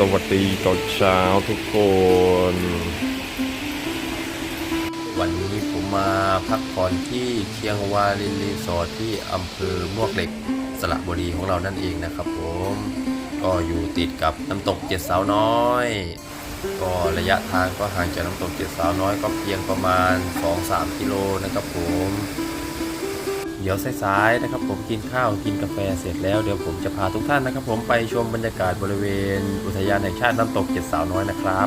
สวัสดีตอนเช้าทุกคน วันนี้ผมมาพักผ่อนที่เชียงวาลินรีสอร์ทที่อำเภอมวกเหล็กสระบุรีของเรานั่นเองนะครับผม ก็อยู่ติดกับน้ำตกเจ็ดสาวน้อย ก็ระยะทางก็ห่างจากน้ำตกเจ็ดสาวน้อยก็เพียงประมาณ 2-3 กิโลนะครับผม ดี๋ยวสายๆนะครับ ผมกินข้าวกินกาแฟเสร็จแล้วเดี๋ยวผมจะพาทุกท่านนะครับ ผมไปชมบรรยากาศบริเวณ อุทยานแห่งชาติน้ำตกเจ็ดสาวน้อยนะครับ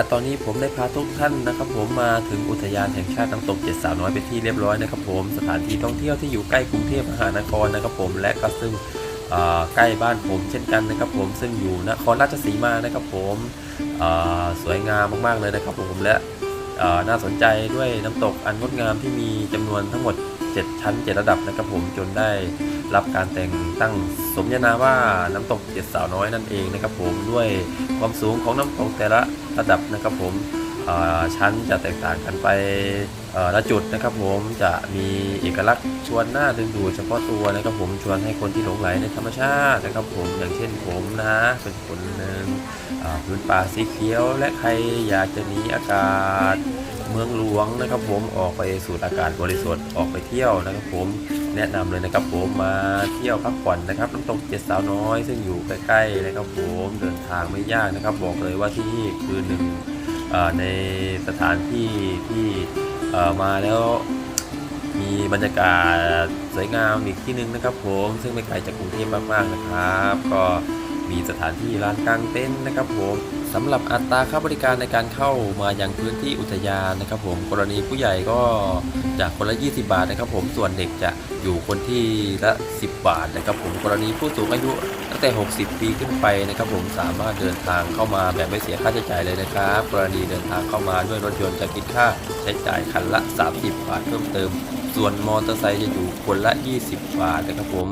และตอนนี้ผมได้พาทุกท่านนะครับ ผมมาถึงอุทยานแห่งชาติน้ำตกเจ็ดสาวน้อยเป็นที่เรียบร้อยนะครับผมสถานที่ท่องเที่ยวที่อยู่ใกล้กรุงเทพมหานครนะครับผมและก็ซึ่งใกล้บ้านผมเช่นกันนะครับผมซึ่งอยู่นครราชสีมานะครับผมสวยงามมากๆเลยนะครับผมและน่าสนใจด้วยน้ำตกอันงดงามที่มีจำนวนทั้งหมด 7 ชั้น 7 ระดับนะครับผมจนได้รับการแต่งตั้งสมญานาว่าน้ำตกเจ็ดสาวน้อยนั่นเองนะครับผมด้วยความสูงของน้ำตกแต่ละระดับนะครับผม ชั้นจะแตกต่างกันไปละจุดนะครับผมจะมีเอกลักษณ์ชวนหน้าดึงดูดเฉพาะตัวนะครับผมชวนให้คนที่หลงไหลในธรรมชาตินะครับผมอย่างเช่นผมนะเป็นคนหนึ่งพื้นป่าสีเขียว และใครอยากจะหนีอากาศเมืองหลวงนะครับผมออกไปสูดอากาศบริสุทธิ์ออกไปเที่ยวนะครับผมแนะนำเลยนะครับผมมาเที่ยวพักผ่อนนะครับน้ำตกเจ็ดสาวน้อยซึ่งอยู่ใกล้ๆนะครับผมเดินทางไม่ยากนะครับ บอกเลยว่าที่นี่คือหนึ่ง ในสถานที่ที่มาแล้วมีบรรยากาศสวยงามอีกที่หนึ่งนะครับผมซึ่งไม่ไกลจากกรุงเทพมากๆนะครับ ก็มีสถานที่ร้านกลางเต็นท์นะครับผม สำหรับอัตราค่าบริการในการเข้ามายังพื้นที่อุทยานนะครับผมกรณีผู้ใหญ่ก็จากคนละ 20 บาทนะครับผมส่วนเด็กจะอยู่คนที่ละ 10 บาทนะครับผมกรณีผู้สูงอายุตั้งแต่ 60 ปีขึ้นไปนะครับผมสามารถเดินทางเข้ามาแบบไม่เสียค่าใช้จ่ายเลยนะครับ กรณีเดินทางเข้ามาด้วยรถยนต์จะคิดค่าใช้จ่ายคันละ 30 บาทเพิ่มเติม ส่วนมอเตอร์ไซค์จะอยู่คนละ 20 บาทนะครับผม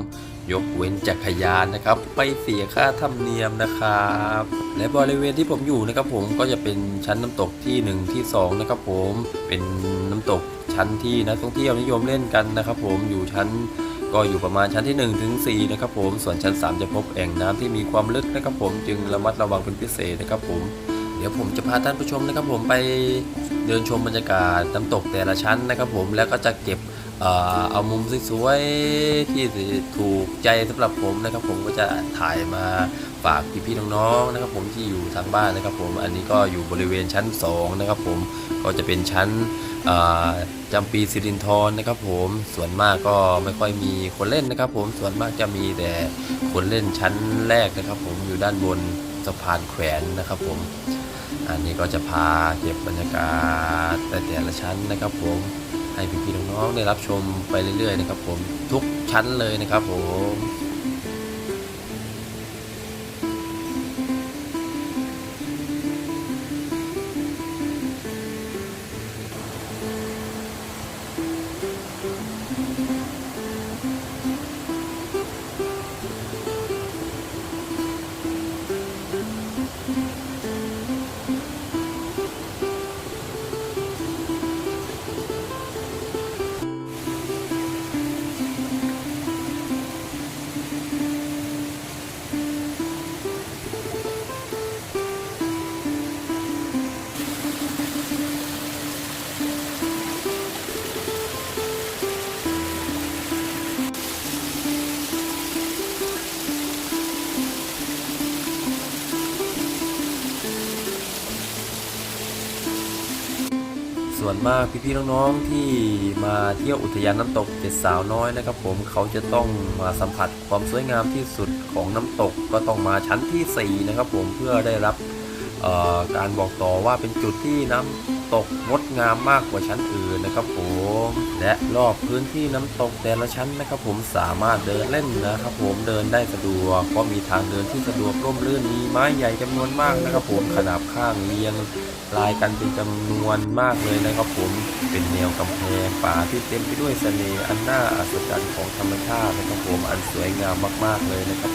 ยกเว้นจักรยานนะครับ ไปเสียค่าธรรมเนียมนะครับ และบริเวณที่ผมอยู่นะครับผมก็จะเป็นชั้นน้ำตกที่ 1 ที่ 2 นะครับผมเป็นน้ำตกชั้นที่นักท่องเที่ยวนิยมเล่นกันนะครับ ผมอยู่ชั้นก็อยู่ประมาณชั้นที่1ถึง4นะครับผมส่วนชั้น 3 จะพบแอ่งน้ำที่มีความลึกนะครับ ผมจึงระมัดระวังเป็นพิเศษนะครับ ผมเดี๋ยวผมจะพาท่านผู้ชมนะครับ ผมไปเดินชมบรรยากาศน้ำตกแต่ละชั้นนะครับ ผมแล้วก็จะเก็บ เอามุมสวยๆที่ถูกใจสำหรับผมนะครับ ผมก็จะถ่ายมาฝากพี่ๆน้องๆนะครับ ผมที่อยู่ทางบ้านนะครับ ผมอันนี้ก็อยู่บริเวณชั้น 2 นะครับ ผมก็จะเป็นชั้นจำปีสิรินทรนะครับ ผมส่วนมากก็ไม่ค่อยมีคนเล่นนะครับ ผมส่วนมากจะมีแต่คนเล่นชั้นแรกนะครับ ผมอยู่ด้านบนสะพานแขวนนะครับ ผมอันนี้ก็จะพาเก็บบรรยากาศแต่แต่ละชั้นนะครับ ผม ให้พี่ๆน้องๆได้รับชมไปเรื่อยๆนะครับผมทุกชั้นเลยนะครับผม ส่วนมากพี่ๆน้องๆที่มาเที่ยวอุทยานน้ำตกเจ็ดสาวน้อยนะครับ ผมเขาจะต้องมาสัมผัสความสวยงามที่สุดของน้ำตกก็ต้องมาชั้นที่4นะครับผมเพื่อได้รับ การบอกต่อว่าเป็นจุดที่น้ำตกงดงามมากกว่าชั้นอื่นนะครับผมและรอบพื้นที่น้ำตกแต่ละชั้นนะครับ ผมสามารถเดินเล่นนะครับ ผมเดินได้สะดวกเพราะมีทางเดินที่สะดวกร่มรื่นมีไม้ใหญ่จำนวนมากนะครับ ผมขนาบข้างเรียงรายกันเป็นจำนวนมากเลยนะครับผมเป็นแนวกำแพงป่าที่เต็มไปด้วยเสน่ห์อันน่าอัศจรรย์ของธรรมชาตินะครับผมอันสวยงามมาก ๆเลยนะครับ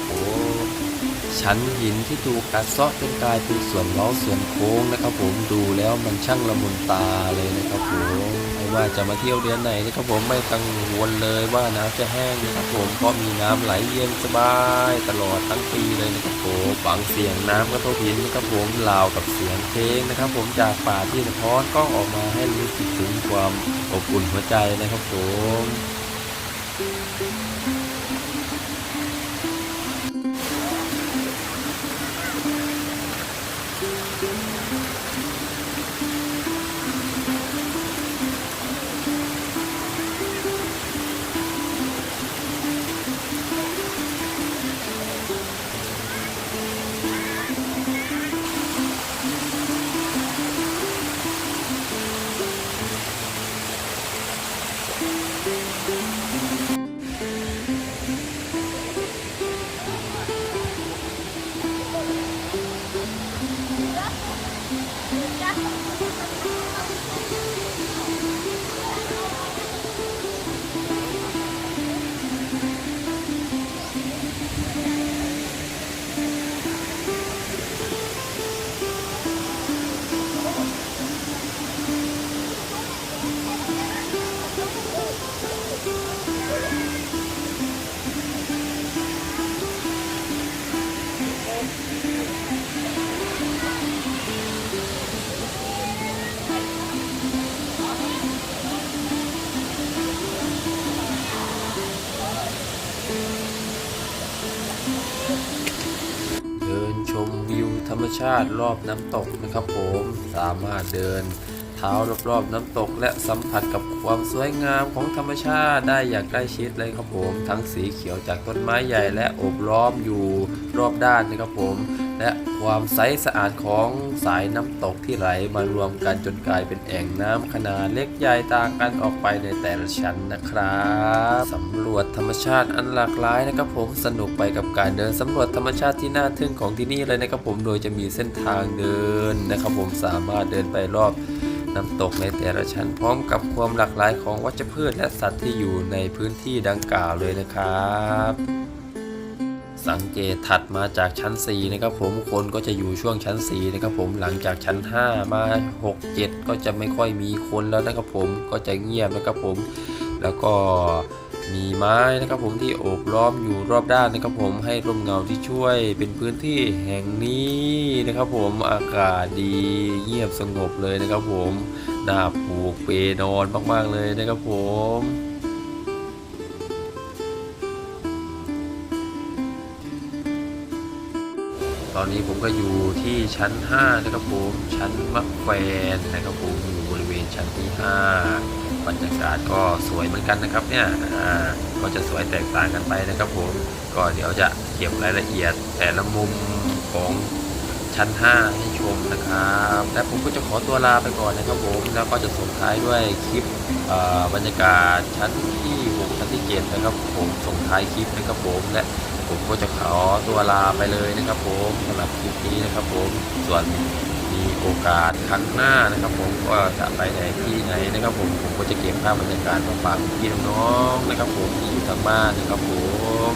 ชั้นหินที่ถูกกัดเซาะจนกลายเป็นส่วนเล้าส่วนโค้งนะครับผมดูแล้วมันช่างละมุนตาเลยนะครับผมไม่ว่าจะมาเที่ยวเดือนไหนนะครับผมไม่กังวลเลยว่าน้ำจะแห้งนะครับผมเพราะมีน้ำไหลเย็นสบายตลอดทั้งปีเลยนะครับผมฟังเสียงน้ำกระทบหินนะครับผมราวกับเสียงเพลงนะครับผมจากป่าที่สะท้อนกล้องออกมาให้รู้สึกถึงความอบอุ่นหัวใจนะครับผม ชาติรอบน้ำตกนะครับผมสามารถเดินเท้ารอบๆน้ำตก และสัมผัสกับความสวยงามของธรรมชาติได้อย่างใกล้ชิดเลยครับผม ทั้งสีเขียวจากต้นไม้ใหญ่และโอบล้อมอยู่รอบด้านนะครับผม ความใสสะอาดของสายน้ำตกที่ไหลมารวมกันจนกลายเป็นแอ่งน้ำขนาดเล็กใหญ่ต่างกันออกไปในแต่ละชั้นนะครับสำรวจธรรมชาติอันหลากหลายนะครับผมสนุกไปกับการเดินสำรวจธรรมชาติที่น่าทึ่งของที่นี่เลยนะครับผมโดยจะมีเส้นทางเดินนะครับผมสามารถเดินไปรอบน้ำตกในแต่ละชั้นพร้อมกับความหลากหลายของวัชพืชและสัตว์ที่อยู่ในพื้นที่ดังกล่าวเลยนะครับ สังเกตถัดมาจากชั้น 4 นะครับผมคนก็จะอยู่ช่วงชั้น 4 นะครับผมหลังจากชั้น 5 มา 6 7 ก็จะไม่ค่อยมีคนแล้วนะครับผมก็จะเงียบนะครับผม แล้วก็มีไม้นะครับผมที่โอบล้อมอยู่รอบด้านนะครับผมให้ร่มเงาที่ช่วยเป็นพื้นที่แห่งนี้นะครับผมอากาศดีเงียบสงบเลยนะครับผมน่าปลูกเปนอนมากๆเลยนะครับผม ตอนนี้ผมก็อยู่ที่ชั้น 5 นะครับผม ชั้นมักแฟนนะครับผมอยู่บริเวณชั้นที่ 5 บรรยากาศก็สวยเหมือนกันนะครับเนี่ยอ่าก็จะสวยแตกต่างกันไปนะครับผมก็เดี๋ยวจะเก็บรายละเอียดแต่ละมุมของชั้น 5 ให้ชมนะครับ และผมก็จะขอตัวลาไปก่อนนะครับผม แล้วก็จะส่งท้ายด้วยคลิปบรรยากาศชั้นที่ 6 ชั้นที่ 7 นะครับผมส่งท้ายคลิปนะครับผมและ ผมก็จะขอตัวลาไปเลยนะครับ ผมสำหรับคลิปนี้นะครับ ผมส่วนมีโอกาสครั้งหน้านะครับ ผมก็จะไปไหนที่ไหนนะครับ ผมผมก็จะเก็บภาพบรรยากาศมาฝากพี่น้องๆนะครับ ผมที่อยู่ทางบ้านนะครับ ผม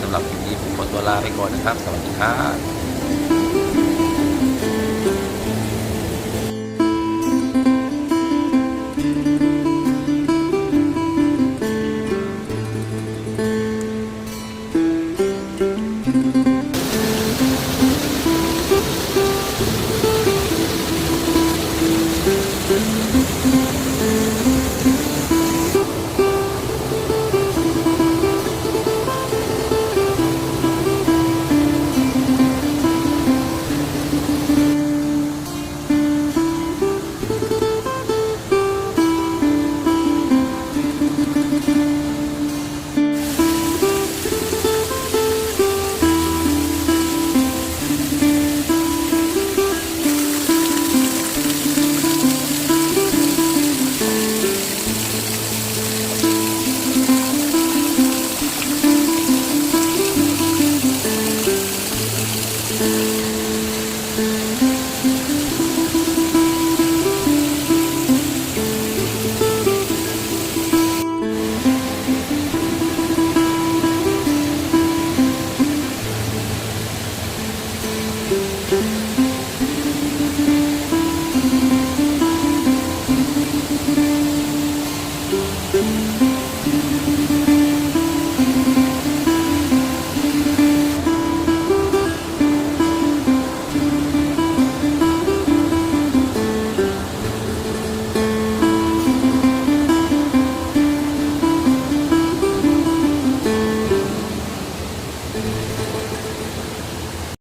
สำหรับคลิปนี้ผมขอตัวลาไปก่อนนะครับ สวัสดีครับ